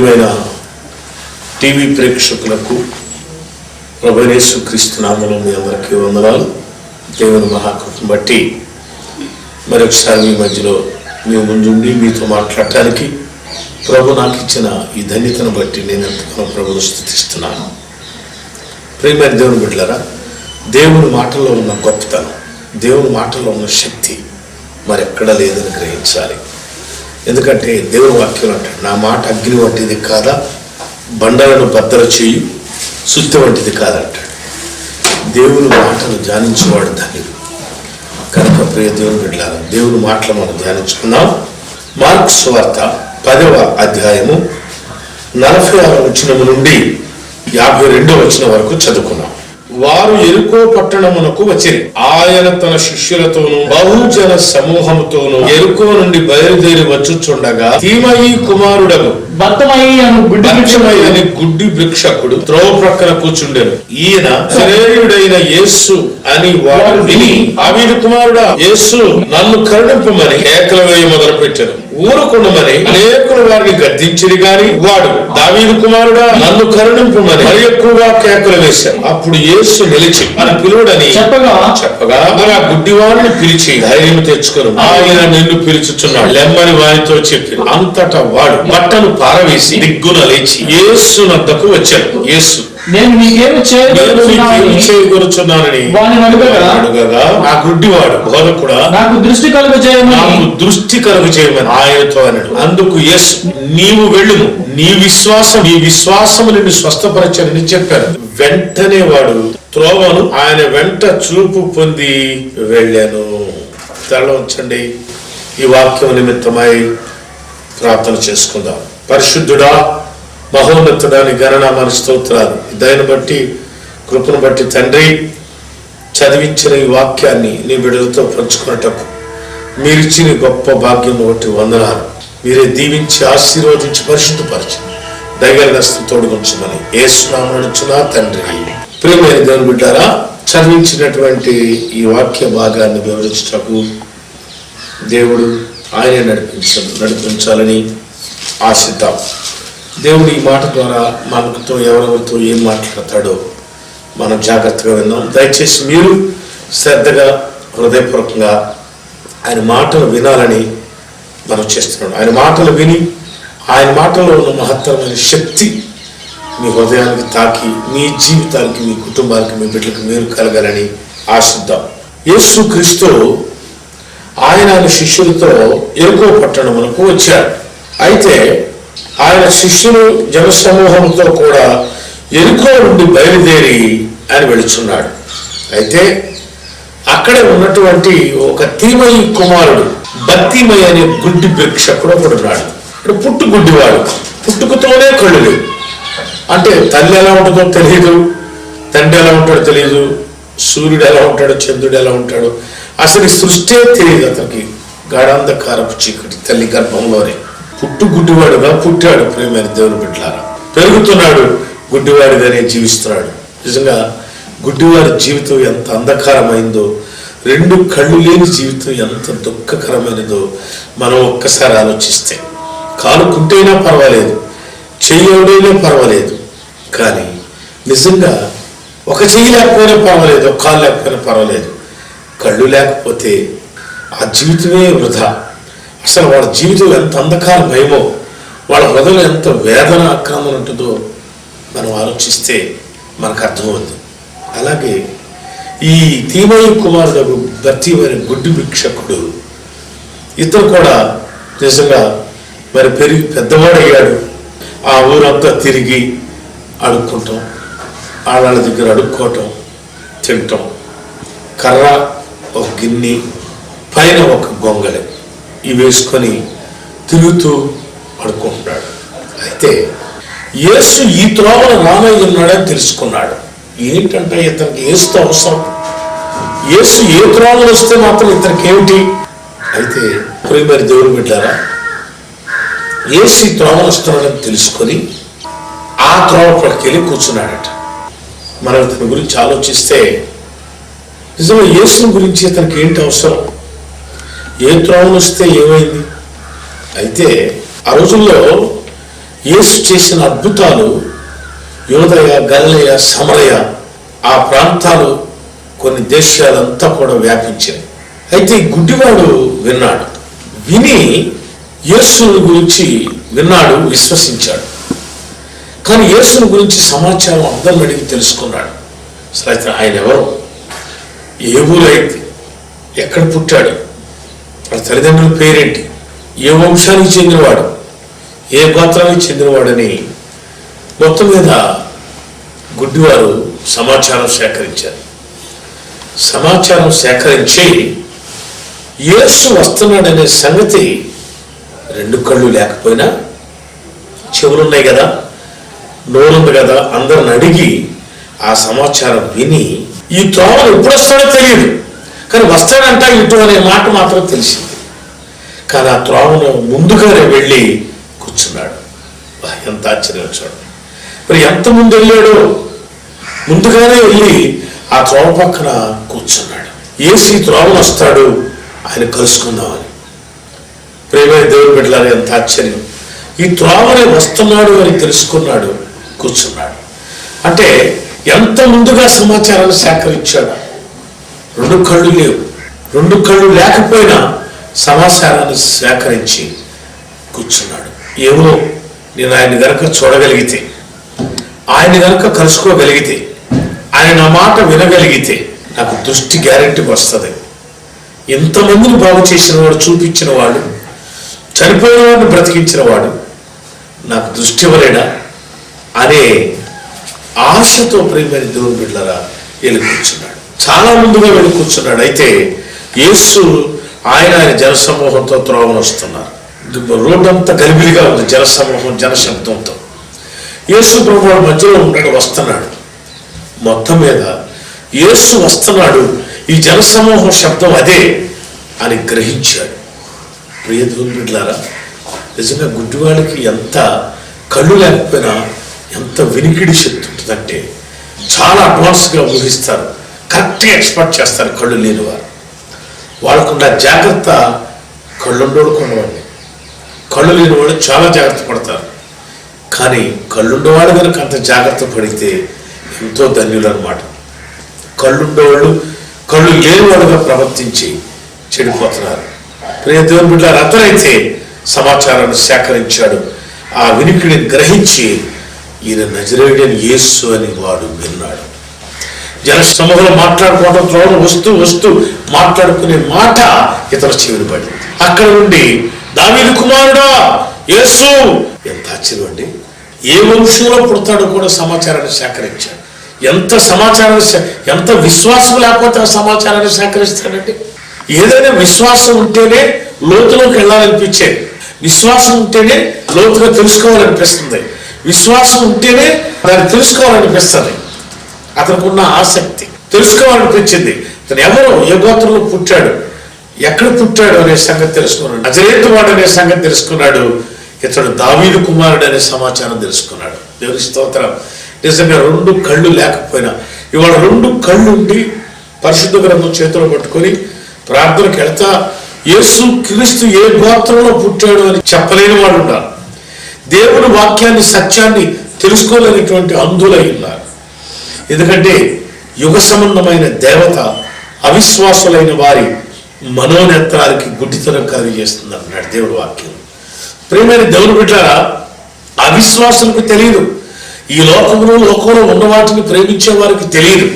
ప్రియమైన టీవీ ప్రేక్షకులకు ప్రభునేసు క్రీస్తు నామలు మీ అందరికీ వందనాలు. దేవుని మహాకృతం బట్టి మరొకసారి మీ మధ్యలో మీ ముందుండి మీతో మాట్లాడటానికి ప్రభు నాకు ఇచ్చిన ఈ ధన్యతను బట్టి నేను ఎంతగానో ప్రభును స్థుతిస్తున్నాను. ప్రియమైన దేవుని బిడ్డలరా దేవుని మాటల్లో ఉన్న గొప్పతనం దేవుని మాటల్లో ఉన్న శక్తి మరెక్కడా లేదని గ్రహించాలి. ఎందుకంటే దేవుని వాక్యం అంటాడు నా మాట అగ్ని వంటిది కాదా బండలను భద్ర చేయు సుత్తి వంటిది కాదంటాడు దేవుని మాటలు ధ్యానించేవాడు దాన్ని కనుక ప్రియ దేవుని బిడ్డలారా దేవుని మాటలు మనం ధ్యానించుకున్నాం మార్క్స్ వార్త పదవ అధ్యాయము నలభై ఆరు వచ్చినము నుండి యాభై రెండో వచనం వరకు చదువుకున్నాం వారు ఎరుకో పట్టణమునకు వచ్చిరి. ఆయన తన శిష్యులతోనూ బహుజన సమూహముతోనూ ఎరుకో నుండి బయలుదేరి వచ్చుచుండగా తీమయి భక్తమయ్యి అను గుడ్డి భిక్షకుడు. త్రోవ ప్రక్కన కూర్చుండెను. ఈయన శరీరుడైన యేసు అని వాడు విని ఆవిడ కుమారుడా యేసు నన్ను కరుణింపమని కేకలు వేయ మొదలు పెట్టారు ఊరుకుండమని అనేకులు వారిని గద్దించిరి గాని వాడు దావీదు కుమారుడా నన్ను కరుణింపమని మరి ఎక్కువగా కేకలు వేశారు. అప్పుడు యేసు నిలిచి అని పిలువడని చెప్పగా? చెప్పగా మరి ఆ గుడ్డివారిని పిలిచి ధైర్యం తెచ్చుకొని. ఆయన నిన్ను పిలుచుచున్నాడు. లెమ్మని వారితో చెప్పి అంతటా వాడు బట్టను పారవేసి దిగ్గున లేచి యేసు నద్దకు వచ్చాడు. యేసు నేను నీకేమి నేను నీకు ఏమి చేయగలుగుతున్నానని చేయగలుగుతున్నానని వాని అడుగగా అడుగగా ఆ గుడ్డివాడు బోధకుడా నాకు దృష్టి కలుగ నాకు చేయమని దృష్టి కలుగు చేయమని. ఆయనతో అన్నాడు అందుకు యేసు నీవు వెళ్ళుము. నీ విశ్వాసం నీ విశ్వాసము నిన్ను స్వస్థపరచని చెప్పాడు వెంటనే వాడు త్రోవను ఆయన వెంట చూపు పొంది వెళ్ళాను. తల ఉంచండి. ఈ వాక్యం నిమిత్తమై ప్రార్థన చేసుకుందాం. పరిశుద్ధుడా మహోన్నతుడాని మన స్తోత్రాలు. దయను బట్టి కృపను బట్టి తండ్రి చదివించిన ఈ వాక్యాన్ని నీ బిడ్డలతో పంచుకున్నటకు మీరిచ్చిన గొప్ప భాగ్యం బట్టి వందనాలు. మీరే దీవించి ఆశీర్వదించి పరిశుద్ధపరచు దయగలగస్తు తోడుగుంచమని ఏసునామనుచున్నా తండ్రి. ప్రియమైన దేవుని బిడ్డారా చదివించినటువంటి ఈ వాక్య భాగాన్ని వివరించటకు దేవుడు ఆయనే నడిపించ నడిపించాలని ఆశిద్దాం. దేవుడు ఈ మాట ద్వారా మనతో ఎవరెవరితో ఏం మాట్లాడతాడో మనం జాగ్రత్తగా విన్నాం దయచేసి మీరు శ్రద్ధగా హృదయపూర్వకంగా ఆయన మాటలు వినాలని మనం చేస్తున్నాం. ఆయన మాటలు విని ఆయన మాటలో ఉన్న మహత్తరమైన శక్తి మీ హృదయానికి తాకి మీ జీవితానికి మీ కుటుంబానికి మీ బిడ్డలకు మీరు కలగాలని ఆశిద్దాం. యేసు క్రీస్తు ఆయన ఆయన శిష్యులతో ఎరుకో పట్టణమునకు వచ్చాడు. అయితే ఆయన శిష్యులు జనసమూహంతో కూడా ఎరుకో నుండి బయలుదేరి ఆయన వెళుచున్నాడు. అయితే అక్కడే ఉన్నటువంటి ఒక తీమయి కుమారుడు బత్తిమయి అనే గుడ్డి భిక్షకుడు ఒకడు ఉన్నాడు. ఇప్పుడు పుట్టు గుడ్డివాడు పుట్టుకతోనే కళ్ళు లేవు. అంటే తల్లి ఎలా ఉంటుందో తెలియదు తండ్రి ఎలా ఉంటాడో తెలియదు సూర్యుడు ఎలా ఉంటాడో చంద్రుడు ఎలా ఉంటాడో అసలు సృష్టి తెలియదు అతనికి. గాఢాంధకారపు చీకటి తల్లి గర్భంలోనే. పుట్టు గుడ్డివాడుగా పుట్టాడు ప్రేమైన దేవుని బిడ్డలారా. పెరుగుతున్నాడు గుడ్డివాడిగానే జీవిస్తున్నాడు. నిజంగా గుడ్డివాడి జీవితం ఎంత అంధకారమైందో రెండు కళ్ళు లేని జీవితం ఎంత దుఃఖకరమైనదో మనం ఒక్కసారి ఆలోచిస్తే కాలు కుంటైనా పర్వాలేదు చెయ్యడైనా పర్వాలేదు కానీ నిజంగా ఒక చెయ్యి లేకపోయినా పర్వాలేదు ఒక కాలు లేకపోయినా పర్వాలేదు. కళ్ళు లేకపోతే ఆ జీవితమే వృధా. అసలు వాళ్ళ జీవితంలో ఎంత అంధకారమేమో వాళ్ళ హృదయంలో ఎంత వేదన ఆక్రమణ ఉంటుందో మనం ఆలోచిస్తే మనకు అర్థమవుతుంది అలాగే ఈ తీమయ్య కుమారుడు భర్తీమైన గుడ్డి భిక్షకుడు. ఇద్దరు కూడా నిజంగా మరి పెరిగి పెద్దవాడయ్యాడు. ఆ ఊరంతా తిరిగి అడుక్కుంటాం ఆడాళ్ళ దగ్గర అడుక్కోవటం తింటాం. కర్ర ఒక గిన్నె పైన ఒక గొంగళి. ఇవి వేసుకొని తిరుగుతూ పడుకుంటున్నాడు అయితే యేసు ఈ త్రోవను రానై ఉన్నాడని తెలుసుకున్నాడు. ఏంటంటే ఇతనికి ఏసుతో అవసరం? యేసు ఏ త్రోవలు వస్తే మాత్రం ఇతనికి ఏమిటి? అయితే ప్రియమైన దేవుడు బిడ్డారా ఏసు ఈ త్రోవలు వస్తున్నాడని తెలుసుకొని ఆ త్రోవ వెళ్ళి కూర్చున్నాడట. మనం ఇతని గురించి ఆలోచిస్తే నిజంగా యేసుని గురించి ఇతనికి ఏంటి అవసరం? ఏ త్రోవలు వస్తే ఏమైంది? అయితే ఆ రోజుల్లో యేసు చేసిన అద్భుతాలు యోదయ గల్లయ సమరయ ఆ ప్రాంతాలు కొన్ని దేశాలంతా కూడా వ్యాపించాయి. అయితే గుడ్డివాడు విన్నాడు. విని యేసుని గురించి విన్నాడు విశ్వసించాడు. కానీ యేసుని గురించి సమాచారం అర్థం అడిగి తెలుసుకున్నాడు. అసలు అయితే ఆయన ఎవరు? ఏ ఊరైతే ఎక్కడ పుట్టాడు? వాళ్ళ తల్లిదండ్రుల పేరేంటి? ఏ వంశానికి చెందినవాడు? ఏ గోత్రానికి చెందినవాడని మొత్తం మీద గుడ్డివారు సమాచారం సేకరించారు. సమాచారం సేకరించి యేసు వస్తున్నాడనే సంగతి రెండు కళ్ళు లేకపోయినా చెవులున్నాయి కదా నోరుంది కదా అందరిని అడిగి ఆ సమాచారం విని ఈ తోమలు ఎప్పుడు వస్తాడో తెలియదు. కానీ వస్తాడంట ఇటు అనే మాట మాత్రం తెలిసింది. కానీ ఆ త్రోవను ముందుగానే వెళ్ళి కూర్చున్నాడు. ఎంత ఆశ్చర్యం చూడండి. మరి ఎంత ముందు వెళ్ళాడో? ముందుగానే వెళ్ళి ఆ త్రోవ పక్కన కూర్చున్నాడు. ఏసీ త్రోవను వస్తాడు ఆయన కలుసుకుందామని. ప్రేమే దేవుడు పెట్టాలి ఎంత ఆశ్చర్యం. ఈ త్రోవనే వస్తున్నాడు అని తెలుసుకున్నాడు కూర్చున్నాడు. అంటే ఎంత ముందుగా సమాచారాన్ని సేకరించాడు? రెండు కళ్ళు లేవు. రెండు కళ్ళు లేకపోయినా సమాచారాన్ని సేకరించి కూర్చున్నాడు. ఏమో నేను ఆయన గనక చూడగలిగితే ఆయన గనక కలుసుకోగలిగితే ఆయన నా మాట వినగలిగితే నాకు దృష్టి గ్యారెంటీకి వస్తుంది. ఎంతమందిని బాగు చేసిన వాడు చూపించిన వాడు చనిపోయిన వాడిని బ్రతికించిన వాడు నాకు దృష్టి ఇవ్వలేడా? అనే ఆశతో ప్రేమైన దేవుని బిడ్డలరా వెళ్ళి కూర్చున్నాడు. చాలా ముందుగా వెళ్ళి కూర్చున్నాడు. అయితే యేసు ఆయన ఆయన జనసమూహంతో త్రోవన వస్తున్నారు. రోడ్డంతా గలిబిలిగా ఉంది జనసమూహం జనశబ్దంతో. యేసు ప్రభు మధ్యలో ఉన్నాడు వస్తున్నాడు. మొత్తం మీద యేసు వస్తున్నాడు ఈ జనసమూహం శబ్దం అదే అని గ్రహించాడు. ప్రియ దేవుని నిజంగా గుడ్డివాడికి ఎంత కళ్ళు లేకపోయినా ఎంత వినికిడి శక్తి ఉంటుందంటే చాలా అడ్వాన్స్గా ఊహిస్తారు. కరెక్ట్గా ఎక్స్పెక్ట్ చేస్తారు కళ్ళు లేనివారు వాళ్ళకున్న జాగ్రత్త కళ్ళుండోడు కొనవాడిని కళ్ళు లేని వాళ్ళు చాలా జాగ్రత్త పడతారు. కానీ కళ్ళుండేవాడు కనుక అంత జాగ్రత్త పడితే ఎంతో ధన్యులు అనమాట కళ్ళుండేవాళ్ళు కళ్ళు లేనివాడుగా ప్రవర్తించి చెడిపోతున్నారు. ప్రియ దేవుని బిడ్డ రతనైతే సమాచారాన్ని సేకరించాడు. ఆ వినికిడిని గ్రహించి ఈయన నజరేయుడని యేసు అని వాడు విన్నాడు. జన సమూహంలో మాట్లాడుకోవడం త్రోవను వస్తూ వస్తూ మాట్లాడుకునే మాట ఇతర చెవిని పడింది. అక్కడ నుండి దావీదు కుమారుడా యేసు. ఎంత ఆశ్చర్యం అండి. ఏ వంశంలో పుడతాడో కూడా సమాచారాన్ని సేకరించాడు. ఎంత సమాచారాన్ని ఎంత విశ్వాసం లేకపోతే ఆ సమాచారాన్ని సేకరిస్తాడండి. ఏదైనా విశ్వాసం ఉంటేనే లోతులోకి వెళ్ళాలనిపించేది విశ్వాసం ఉంటేనే లోతుగా తెలుసుకోవాలనిపిస్తుంది. విశ్వాసం ఉంటేనే దాన్ని తెలుసుకోవాలనిపిస్తుంది. అతనికి ఉన్న ఆసక్తి. తెలుసుకోవాలనిపించింది. అతను ఎవరు? ఏ గోత్రంలో పుట్టాడు? ఎక్కడ పుట్టాడు అనే సంగతి తెలుసుకున్నాడు. అజరేతు వాడు అనే సంగతి తెలుసుకున్నాడు. ఇతడు దావీదు కుమారుడు అనే సమాచారం తెలుసుకున్నాడు. దేవుని స్తోత్రం. నిజంగా రెండు కళ్ళు లేకపోయినా ఇవాళ రెండు కళ్ళు ఉండి పరిశుద్ధ గ్రంథం చేతిలో పట్టుకొని ప్రార్థనకు వెళ్తా యేసు క్రీస్తు ఏ గోత్రంలో పుట్టాడు అని చెప్పలేని వాడు ఉన్నారు దేవుని వాక్యాన్ని సత్యాన్ని తెలుసుకోలేనటువంటి అంధులై ఉన్నారు. ఎందుకంటే యుగ సంబంధమైన దేవత అవిశ్వాసులైన వారి మనోనేత్రాలకి గుడ్డితనం కలిగజేస్తుంది అన్నాడు దేవుడి వాక్యం. ప్రేమైన దేవుని బిడ్డారా అవిశ్వాసులకు తెలియదు ఈ లోకంలో లోకంలో ఉన్న వాటిని ప్రేమించే వారికి తెలియదు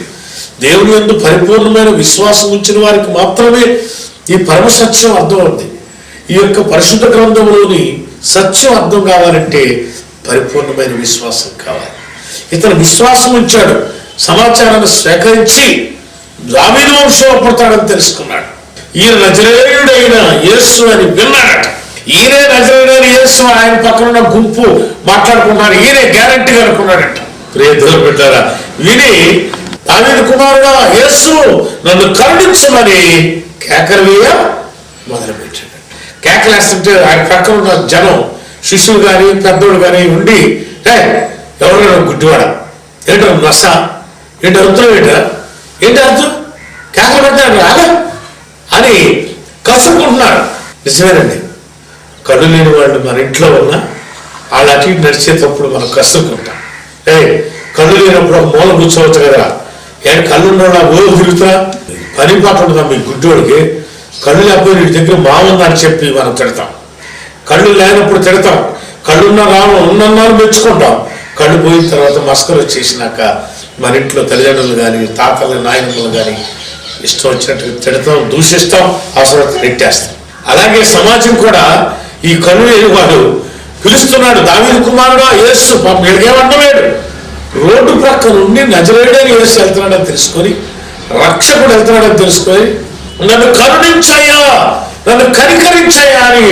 దేవుని యందు పరిపూర్ణమైన విశ్వాసం ఉంచిన వారికి మాత్రమే ఈ పరమ సత్యం అర్థమవుతుంది. ఈ యొక్క పరిశుద్ధ గ్రంథంలోని సత్యం అర్థం కావాలంటే పరిపూర్ణమైన విశ్వాసం కావాలి. ఇతను విశ్వాసం ఉంచాడు. సమాచారాన్ని స్వీకరించి దావీదు వంశంలో పుడతాడని తెలుసుకున్నాడు. ఈయన నజరేయుడైన యేసు అని విన్నాడట. ఈయనే నజరేయుడైన యేసు ఆయన పక్కన ఉన్న గుంపు మాట్లాడుకున్నారు ఈయనే గ్యారంటీ అనుకున్నాడట. ప్రియ పెట్టారా విని దావీదు కుమారుడా యేసు నన్ను కరుణించమని కేకరవేయ మొదలుపెట్టాడు. కేకలేస్తుంటే ఆయన పక్కన ఉన్న జనం శిష్యులు కానీ పెద్దోడు కానీ ఉండి ఏ ఎవరు గుడ్డివాడ? ఏంటో నస ఏంటి అర్థం ఏంటా? ఏంటి అర్థం కేకలు పెట్టాడు రాగా అని కసుకుంటున్నాడు నిజమేనండి. కళ్ళు లేని వాళ్ళు మన ఇంట్లో ఉన్నా వాళ్ళు అటు ఇటు నడిచేటప్పుడు మనం కసుకుంటాం ఏ కళ్ళు లేనప్పుడు ఒక మూల కూర్చోవచ్చు కదా. ఏ కళ్ళు ఉన్న ఊరు తిరుగుతా పని పాట మీ గుడ్డోడికి? కళ్ళు లేకపోతే నీ దగ్గర బాగుందని చెప్పి మనం తిడతాం. కళ్ళు లేనప్పుడు తిడతాం. కళ్ళున్న రాను ఉన్నన్నాను మెచ్చుకుంటాం. కళ్ళు పోయిన తర్వాత మస్కలు వచ్చేసినాక మన ఇంట్లో తల్లిదండ్రులు కానీ తాతలు నాయకులు కానీ ఇష్టం వచ్చినట్టు తిడతాం దూషిస్తాం అవసరం నెట్టేస్తాం. అలాగే సమాజం కూడా ఈ కను వాడు పిలుస్తున్నాడు దావీదు కుమారుడు యేసు పాపం వీడికేమంటలేడు రోడ్డు ప్రక్క నుండి నజరేడని యేసు వెళ్తున్నాడని తెలుసుకొని రక్షకుడు వెళ్తున్నాడని తెలుసుకొని నన్ను కరుణించాయా నన్ను కనికరించాయా అని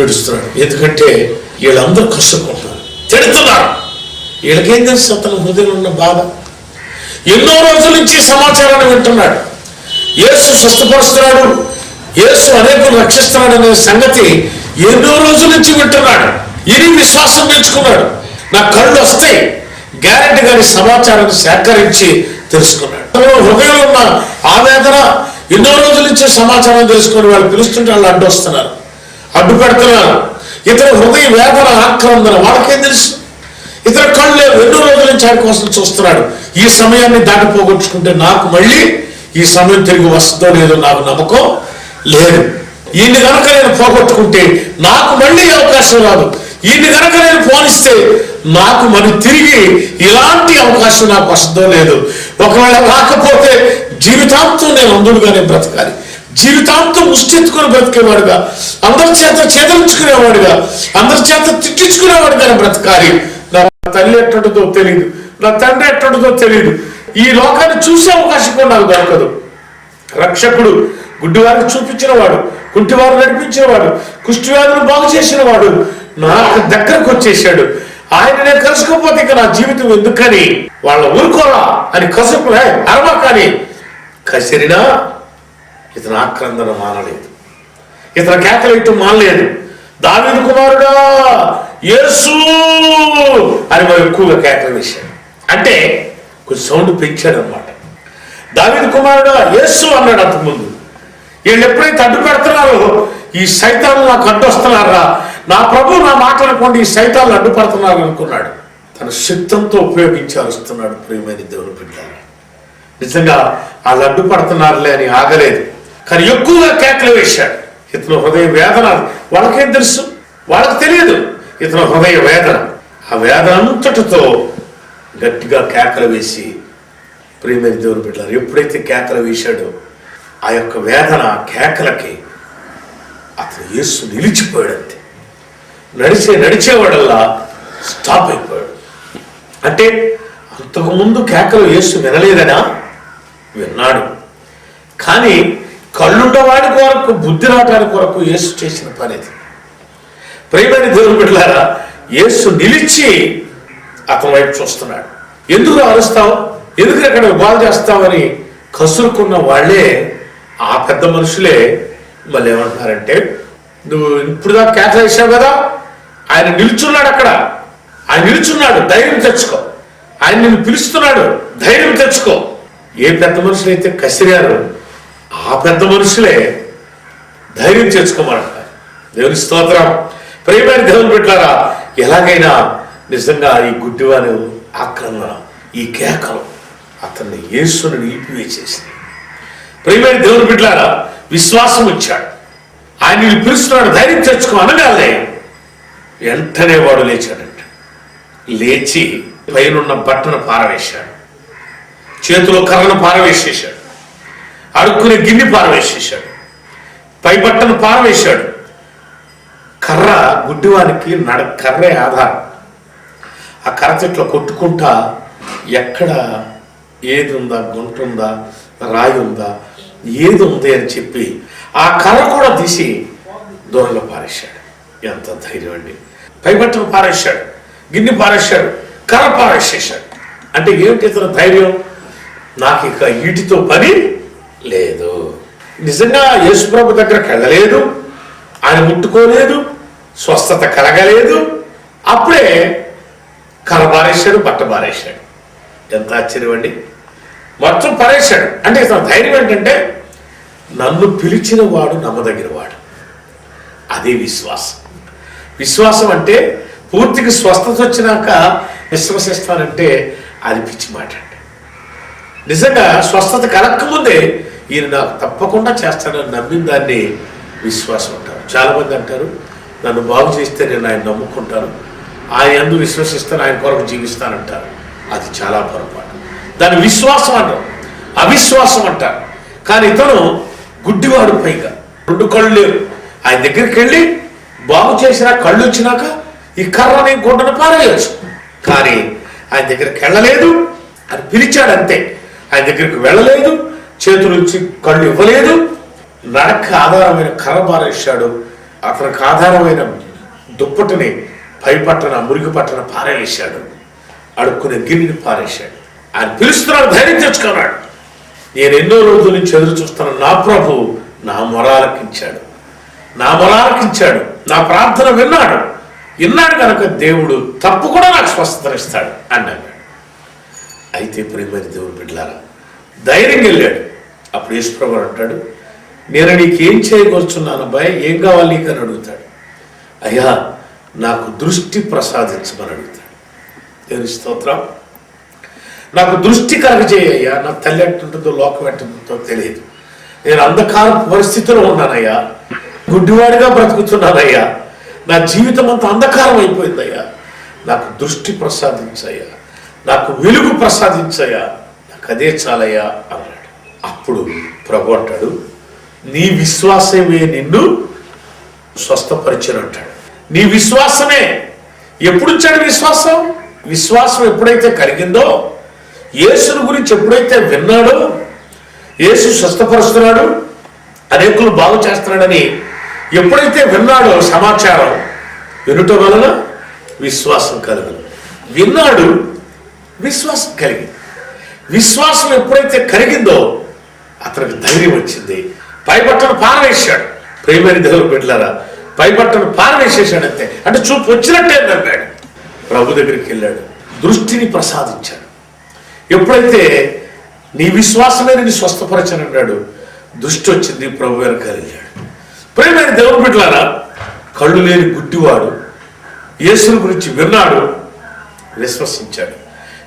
ఏడుస్తున్నాడు. ఎందుకంటే వీళ్ళందరూ కష్టపడుతున్నారు తిడుతున్నారు. వీళ్ళకేం తెలుసు అతను హృదయంలో ఉన్న బాధ? ఎన్నో రోజుల నుంచి సమాచారాన్ని వింటున్నాడు. యేసు స్వస్థపరుస్తున్నాడు. యేసు అనేకులు రక్షిస్తున్నాడు అనే సంగతి ఎన్నో రోజుల నుంచి వింటున్నాడు. ఇది విశ్వాసం పెంచుకున్నాడు. నా కళ్ళు వస్తాయి. గ్యారెంటీ గారి సమాచారాన్ని సేకరించి తెలుసుకున్నాడు. తనలో హృదయంలో ఉన్న ఆవేదన ఎన్నో రోజుల నుంచి సమాచారం తెలుసుకొని వాళ్ళు పిలుస్తుంటే వాళ్ళు అడ్డు వస్తున్నారు అడ్డు పెడుతున్నారు ఇతర హృదయ వేదన ఆక్రందన వాళ్ళకేం తెలుసు? ఇతర కళ్ళు ఎన్నో రోజుల నుంచి ఆయన కోసం చూస్తున్నాడు. ఈ సమయాన్ని దాటి పోగొట్టుకుంటే నాకు మళ్ళీ ఈ సమయం తిరిగి వస్తుందో లేదో నాకు నమ్మకం లేదు. ఈయన కనుక నేను పోగొట్టుకుంటే నాకు మళ్ళీ ఈ అవకాశం రాదు. ఈయన కనుక నేను పోనిస్తే నాకు మరి తిరిగి ఇలాంటి అవకాశం నాకు వస్తుందో లేదు. ఒకవేళ రాకపోతే జీవితాంతం నేను అందుడుగానే బ్రతకాలి. జీవితాంతం ముష్టెత్తుకుని బ్రతికేవాడుగా అందరి చేత చేదరించుకునేవాడుగా అందరి చేత తిట్టించుకునేవాడుగానే బ్రతకాలి. నా తల్లి ఎట్టడుదో తెలియదు నా తండ్రి ఎట్టడుదో తెలియదు ఈ లోకాన్ని చూసే అవకాశం కూడా నాకు దొరకదు. రక్షకుడు గుడ్డివారిని చూపించినవాడు కుంటివారు నడిపించినవాడు కుష్టివ్యాధులు బాగు చేసినవాడు నాకు దగ్గరకు వచ్చేసాడు ఆయన నేను కలుసుకోకపోతే ఇక నా జీవితం ఎందుకని? వాళ్ళ ఊరుకోరా అని కసుపులే అరవా కానీ కసిరినా ఇతను ఆక్రందన మానలేదు. ఇతను కేకలేయటం మానలేదు. దావీదు కుమారుడా యేసు అని మరి ఎక్కువగా కేకలు వేశాడు అంటే కొంచెం సౌండ్ పెంచాడనమాట. అనమాట కుమారుడు యేసు అన్నాడు అంతకుముందు వీళ్ళు ఎప్పుడైతే అడ్డు పెడుతున్నారో ఈ సైతాలు నాకు అడ్డొస్తున్నారా నా ప్రభు నా మాట్లాడకుండా ఈ ఈ సైతాన్ని అడ్డుపడుతున్నారు అనుకున్నాడు. తన శక్తంతో ఉపయోగించి ప్రియమైన దేవుని బిడ్డారు నిజంగా వాళ్ళు అడ్డుపడుతున్నారులే అని ఆగలేదు. కానీ ఎక్కువగా కేకలు వేశాడు. ఇతను హృదయ వేదన వాళ్ళకేం తెలుసు? వాళ్ళకి తెలియదు. ఇతను హృదయ వేదన. ఆ వేదన అంతటితో గట్టిగా కేకలు వేసి ప్రియమైన దేవుని పెట్టారు ఎప్పుడైతే కేకలు వేశాడో ఆ యొక్క వేదన ఆ కేకలకి అతను యేసు నిలిచిపోయాడు అంతే నడిచే నడిచేవాడల్లా స్టాప్ అయిపోయాడు. అంటే అంతకుముందు కేకలు యేసు వినలేదనా? విన్నాడు. కానీ కళ్ళుండవాడి కొరకు బుద్ధి రావడానికి కొరకు యేసు చేసిన పని అది ప్రేమని దేవుని బిడ్డలారా యేసు నిలిచి అతని వైపు చూస్తున్నాడు. ఎందుకు అరుస్తావు? ఎందుకు అక్కడ బాగు చేస్తావని కసురుకున్న వాళ్ళే ఆ పెద్ద మనుషులే? మళ్ళీ ఏమంటున్నారంటే నువ్వు ఇప్పుడు దాకా కేకలు చేసావు కదా? ఆయన నిల్చున్నాడు అక్కడ. ఆయన నిల్చున్నాడు. ధైర్యం తెచ్చుకో. ఆయన నిన్ను పిలుస్తున్నాడు. ధైర్యం తెచ్చుకో. ఏ పెద్ద మనుషులైతే కసిరారు ఆ పెద్ద మనుషులే ధైర్యం తెచ్చుకోమంటారు దేవుని స్తోత్రం. ప్రేమైన దేవుని పెట్టారా ఎలాగైనా నిజంగా ఈ గుడ్డివాని ఆక్రమణ ఈ కేకలు అతన్ని యేసుని నిలిపివేసేసింది. ప్రియమైన దేవుని బిడ్డారా విశ్వాసం ఇచ్చాడు ఆయన పిలుస్తున్నాడు ధైర్యం తెచ్చుకో అనగాలే. వెంటనే వాడు లేచాడంట. లేచి పైనున్న బట్టను పారవేశాడు. చేతిలో కర్రను పారవేసేశాడు. అడుక్కునే గిన్నె పారవేసేశాడు. పై బట్టను పారవేశాడు. కర్ర గుడ్డివానికి నడ కర్రే ఆధారం. ఆ కర్ర చెట్లు కొట్టుకుంటా ఎక్కడ ఏది ఉందా గుంట ఉందా రాయి ఉందా ఏది ఉంది అని చెప్పి ఆ కర్ర కూడా తీసి దూరంలో పారేశాడు. ఎంత ధైర్యం అండి. పైబట్టను పారేశాడు గిన్నె పారేశాడు కర్ర పారేసేశాడు. అంటే ఏమిటి ఇతను ధైర్యం? నాకు ఇక వీటితో పని లేదు. నిజంగా యేసుప్రభు దగ్గరకు వెళ్ళలేదు ఆయన ముట్టుకోలేదు స్వస్థత కలగలేదు. అప్పుడే కల బారేశాడు బట్ట బారేశాడు ఎంత ఆశ్చర్యం అండి మొత్తం పరేశాడు. అంటే ఇతను ధైర్యం ఏంటంటే నన్ను పిలిచిన వాడు నమ్మదగిన వాడు అదే విశ్వాసం. విశ్వాసం అంటే పూర్తికి స్వస్థత వచ్చినాక విశ్వసిస్తానంటే అది పిచ్చి మాట అండి. నిజంగా స్వస్థత కలక్కముందే ఈయన నాకు తప్పకుండా చేస్తానని నమ్మిన దాన్ని విశ్వాసం అంటారు. చాలామంది అంటారు నన్ను బాగు చేస్తే నేను ఆయన నమ్ముకుంటాను. ఆయన ఎందు విశ్వసిస్తాను ఆయన కొరకు జీవిస్తానంటారు. అది చాలా పొరపాటు. దాన్ని విశ్వాసం అంటారు. అవిశ్వాసం అంటారు. కానీ ఇతను గుడ్డివాడు పైగా. రెండు కళ్ళు లేవు ఆయన దగ్గరికి వెళ్ళి బాగు చేసినా కళ్ళు వచ్చినాక ఈ కర్రని గుండను పారేయచ్చు. కానీ ఆయన దగ్గరికి వెళ్ళలేదు. అని పిలిచాడు అంతే. ఆయన దగ్గరికి వెళ్ళలేదు. చేతులు నుంచి కళ్ళు ఇవ్వలేదు. నడక ఆధారమైన కర్ర పారేశాడు. అతనికి ఆధారమైన దుప్పటిని పైపట్టన మురికి పట్టణ పారేసాడు అడుక్కునే గిరిని పారేశాడు. ఆయన పిలుస్తున్నాడు ధైర్యం తెచ్చుకున్నాడు. నేను ఎన్నో రోజుల నుంచి ఎదురు చూస్తున్న నా ప్రభు నా మొరాలకించాడు. నా మొరాలకించాడు. నా ప్రార్థన విన్నాడు. విన్నాడు కనుక దేవుడు తప్పు కూడా నాకు స్వస్థతనిస్తాడు అన్నాడు. అయితే ప్రేమని దేవుడు బిడ్డలారా ధైర్యం వెళ్ళాడు. అప్పుడు యేసుప్రభు అంటాడు నేను నీకేం చేయకూర్చున్నాను భయ ఏం కావాలి నీకు? అని అడుగుతాడు. అయ్యా నాకు దృష్టి ప్రసాదించమని అడుగుతాడు దేవుని స్తోత్రం నాకు దృష్టి కలగజేయ్యా నా తల్లి ఎట్టుంటుందో లోకం ఎట్టుంటుందో తెలియదు. నేను అంధకార పరిస్థితిలో ఉన్నానయ్యా గుడ్డివాడిగా బ్రతుకుతున్నానయ్యా నా జీవితం అంతా అంధకారం అయిపోయిందయ్యా. నాకు దృష్టి ప్రసాదించయ్యా నాకు వెలుగు ప్రసాదించయ్యా నాకు అదే చాలయ్యా అన్నాడు. అప్పుడు ప్రభు అంటాడు నీ విశ్వాసమే నిన్ను స్వస్థపరిచను అంటాడు నీ విశ్వాసమే. ఎప్పుడు వచ్చాడు విశ్వాసం? విశ్వాసం ఎప్పుడైతే కలిగిందో యేసుని గురించి ఎప్పుడైతే విన్నాడో యేసు స్వస్థపరుస్తున్నాడు అనేకులు బాగు చేస్తున్నాడని ఎప్పుడైతే విన్నాడో సమాచారం వినుట వలన విశ్వాసం కలుగును విన్నాడు విశ్వాసం కలిగింది. విశ్వాసం ఎప్పుడైతే కలిగిందో అతనికి ధైర్యం వచ్చింది. పైబట్టను పారవేశాడు. ప్రైమరీ దేవుడు బిడ్డలారా పైబట్టను పారవేసేసాడు అంతే అంటే చూపు వచ్చినట్టే నమ్మాడు ప్రభు దగ్గరికి వెళ్ళాడు. దృష్టిని ప్రసాదించాడు. ఎప్పుడైతే నీ విశ్వాసమే నేను స్వస్థపరచని అన్నాడు దృష్టి వచ్చింది ప్రభు వెనక వెళ్ళాడు. ప్రేమైన దేవుని బిడ్డలారా కళ్ళు లేని గుడ్డివాడు యేసుని గురించి విన్నాడు విశ్వసించాడు.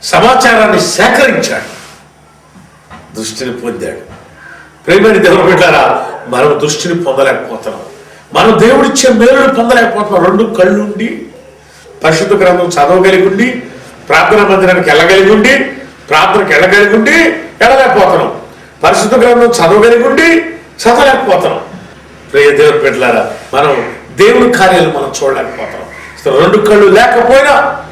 సమాచారాన్ని సేకరించాడు. దృష్టిని పొందాడు. ప్రేమైన దేవుని బిడ్డారా మనం దృష్టిని పొందలేకపోతున్నాం. మనం దేవుడిచ్చే మేలును పొందలేకపోతున్నాం. రెండు కళ్ళుండి పరిశుద్ధ గ్రంథం చదవగలిగి ఉండి ప్రార్థన మందిరానికి వెళ్ళగలిగి ఉండి ప్రార్థనకి వెళ్ళగలిగి ఉండి వెళ్ళలేకపోతున్నాం. పరిశుద్ధ గ్రంథం చదవగలిగి ఉండి చదవలేకపోతున్నాం. ప్రియ దేవుని మనం దేవుని కార్యాలు మనం చూడలేకపోతున్నాం. రెండు కళ్ళు లేకపోయినా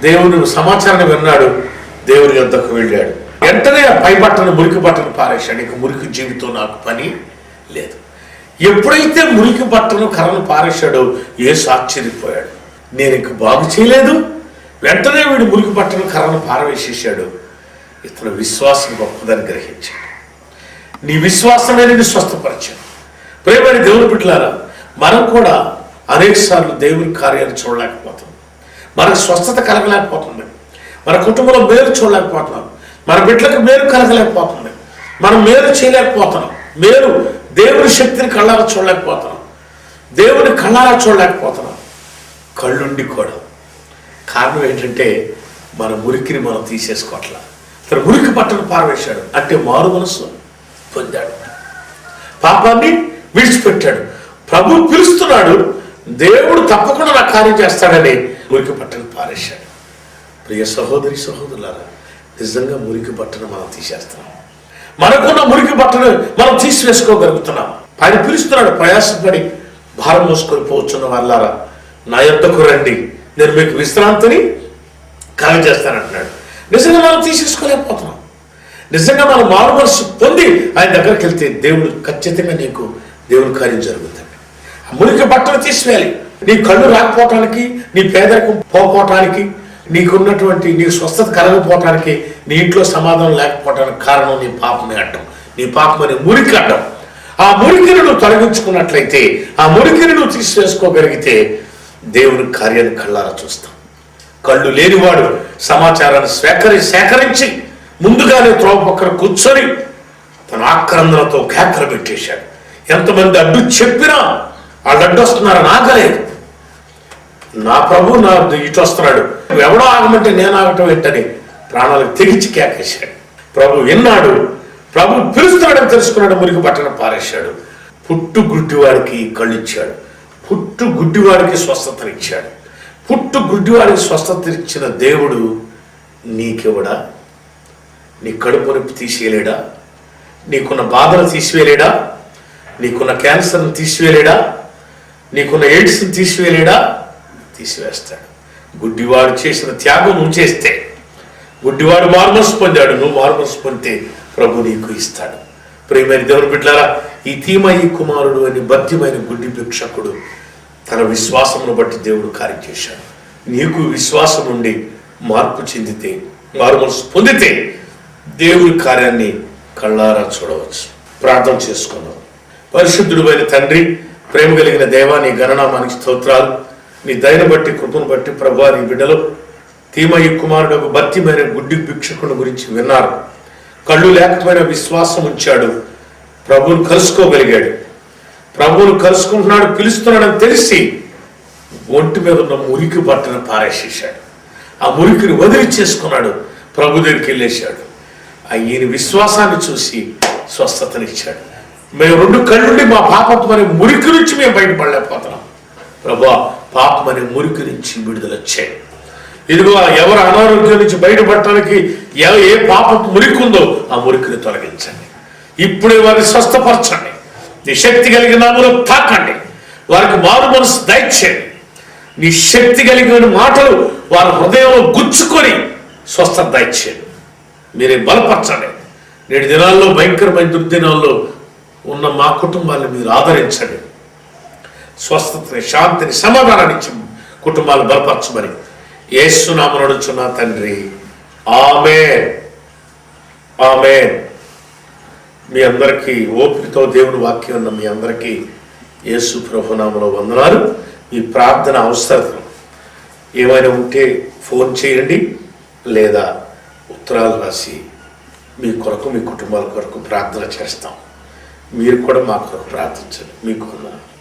దేవుని సమాచారాన్ని విన్నాడు దేవుని యొద్దకు వెళ్ళాడు. వెంటనే ఆ పై బట్టను మురికి బట్టను పారేశాడు. ఇక మురికి జీవితం నాకు పని లేదు. ఎప్పుడైతే మురికి బట్టను కర్రను పారేశాడో యేసు ఆశ్చర్యపోయాడు. నేను ఇంక బాగు చేయలేదు. వెంటనే వీడు మురికి బట్టను కర్రను పారవేసేసాడు ఇతను విశ్వాసం గొప్పదని గ్రహించాడు. నీ విశ్వాసమే నిన్ను స్వస్థపరిచాను ప్రేమని దేవుని బిడ్డలారా మనం కూడా అనేకసార్లు దేవుని కార్యాలు చూడలేకపోతాం మనకు స్వస్థత కలగలేకపోతుంది. మన కుటుంబంలో మేలు చూడలేకపోతున్నాం. మన బిడ్డలకు మేలు కలగలేకపోతుంది. మనం మేలు చేయలేకపోతున్నాం. మేలు దేవుని శక్తిని కళ్ళారా చూడలేకపోతున్నాం. దేవుని కళ్ళారా చూడలేకపోతున్నాం. కళ్ళుండి కూడా. కారణం ఏంటంటే మన మురికిని మనం తీసేసుకోవట్లా. తన మురికి పట్టను పారవేశాడు. అంటే మారు మనసు పొందాడు. పాపాన్ని విడిచిపెట్టాడు. ప్రభు పిలుస్తున్నాడు దేవుడు తప్పకుండా నా కార్యం చేస్తాడని మురికి పట్టను పారేశాడు. ప్రియ సహోదరి సహోదరులారా నిజంగా మురికి బట్టను మనం తీసేస్తున్నాం. మనకున్న మురికి బట్టలు మనం తీసివేసుకోగలుగుతున్నాం. ఆయన పిలుస్తున్నాడు ప్రయాసపడి భారం మోసుకొని పోవచ్చున్న వాళ్ళారా నా యొద్దకు రండి. నేను మీకు విశ్రాంతిని కలగజేస్తానంటున్నాడు. నిజంగా మనం తీసేసుకోలేకపోతున్నాం. నిజంగా మనం మారు పొంది ఆయన దగ్గరికి వెళ్తే దేవుడు ఖచ్చితంగా నీకు దేవుని కార్యం జరుగుతుంది. ఆ మురికి బట్టలు తీసివేయాలి. నీ కళ్ళు రాకపోవటానికి నీ పేదరికం పోకపోవటానికి నీకున్నటువంటి నీ స్వస్థత కలగపోవటానికి నీ ఇంట్లో సమాధానం లేకపోవటానికి కారణం నీ పాపమే అడ్డం. నీ పాపం అనే మురికి అడ్డం. ఆ మురికిని నువ్వు తొలగించుకున్నట్లయితే ఆ మురికిని నువ్వు తీసివేసుకోగలిగితే దేవుని కార్యాన్ని కళ్ళారా చూస్తాం. కళ్ళు లేనివాడు సమాచారాన్ని సేకరి సేకరించి ముందుగానే త్రోవ పక్కన కూర్చొని తన ఆక్రందనతో కేకలు పెట్టేశాడు. ఎంతమంది అడ్డు చెప్పినా వాళ్ళు అడ్డొస్తున్నారని ఆగలేదు నా ప్రభు నా ఇటు వస్తున్నాడు. ఎవడో ఆగమంటే నేను ఆగటం ఏంటని ప్రాణాలకు తెగించి కేకేశాడు. ప్రభు విన్నాడు. ప్రభు పిలుస్తున్నాడని తెలుసుకున్నాడు మురికి పట్టణం పారేశాడు. పుట్టు గుడ్డివాడికి కళ్ళు ఇచ్చాడు పుట్టు గుడ్డివాడికి స్వస్థతనిచ్చాడు. పుట్టు గుడ్డివాడికి స్వస్థత ఇచ్చిన దేవుడు నీకెవడా? నీ కడుపు నొప్పి తీసేయలేడా నీకున్న బాధలు తీసివేయలేడా? నీకున్న క్యాన్సర్ని తీసివేయలేడా? నీకున్న ఎయిడ్స్ని తీసివేయలేడా? తీసివేస్తాడు గుడ్డివాడు చేసిన త్యాగం నువ్వు చేస్తే. గుడ్డివాడు మార్మస్ పొందాడు నువ్వు మార్మస్ పొందితే ప్రభు నీకు ఇస్తాడు. ప్రేమైన దేవుని బిడ్డారా ఈ తీమయి కుమారుడు అని బద్యమైన గుడ్డి భిక్షకుడు తన విశ్వాసమును బట్టి దేవుడు కార్యం చేశాడు. నీకు విశ్వాసం నుండి మార్పు చెందితే మార్మల్స్ పొందితే దేవుడి కార్యాన్ని కళ్ళారా చూడవచ్చు. ప్రార్థన చేసుకుందాం. పరిశుద్ధుడు తండ్రి ప్రేమ కలిగిన దేవాన్ని గణనామానికి స్తోత్రాలు. నీ దయను బట్టి కృపను బట్టి ప్రభా నీ బిడ్డలు తీమయ్య కుమారుడు ఒక భర్తీమైన గుడ్డి భిక్షకుని గురించి విన్నారు. కళ్ళు లేకపోయిన విశ్వాసం ఉంచాడు. ప్రభువును కలుసుకోగలిగాడు. ప్రభువును కలుసుకుంటున్నాడు పిలుస్తున్నాడని తెలిసి ఒంటి మీద ఉన్న మురికి బట్టను పారేసేశాడు. ఆ మురికిని వదిలి చేసుకున్నాడు. ప్రభు దగ్గరికి వెళ్ళేశాడు. ఈయన విశ్వాసాన్ని చూసి స్వస్థతనిచ్చాడు. మేము రెండు కళ్ళుండి మా పాపం మురికి నుంచి మేము బయటపడలేకపోతున్నాం. ప్రభా పాపం అనే మురికి నుంచి విడుదల చేయి. ఇదిగో ఎవరు అనారోగ్యం నుంచి బయటపడటానికి ఏ పాపం మురికి ఉందో ఆ మురికిని తొలగించండి. ఇప్పుడే వారిని స్వస్థపరచండి. నీ శక్తి కలిగిన నామలో తాకండి. వారికి మారు మనసు దయచేయండి. నీ శక్తి కలిగిన మాటలు వారి హృదయంలో గుచ్చుకొని స్వస్థత దయచేయండి. మీరే బలపరచండి. నేటి దినాల్లో భయంకరమైన దుర్దినాల్లో ఉన్న మా కుటుంబాన్ని మీరు ఆదరించండి. స్వస్థతని శాంతిని సమాధానాన్ని ఇచ్చి కుటుంబాలు బలపరచమని ఏసునామను నడుచున్న తండ్రి ఆమె ఆమె మీ అందరికీ ఓపికతో దేవుని వాక్యం ఉన్న మీ అందరికీ యేసు ప్రభునామలో వందనాలు. మీ ప్రార్థన అవసరం. ఏమైనా ఉంటే ఫోన్ చేయండి లేదా ఉత్తరాలు రాసి మీ కొరకు మీ కుటుంబాల కొరకు ప్రార్థన చేస్తాం. మీరు కూడా మా కొరకు ప్రార్థించండి. మీకు వందనాలు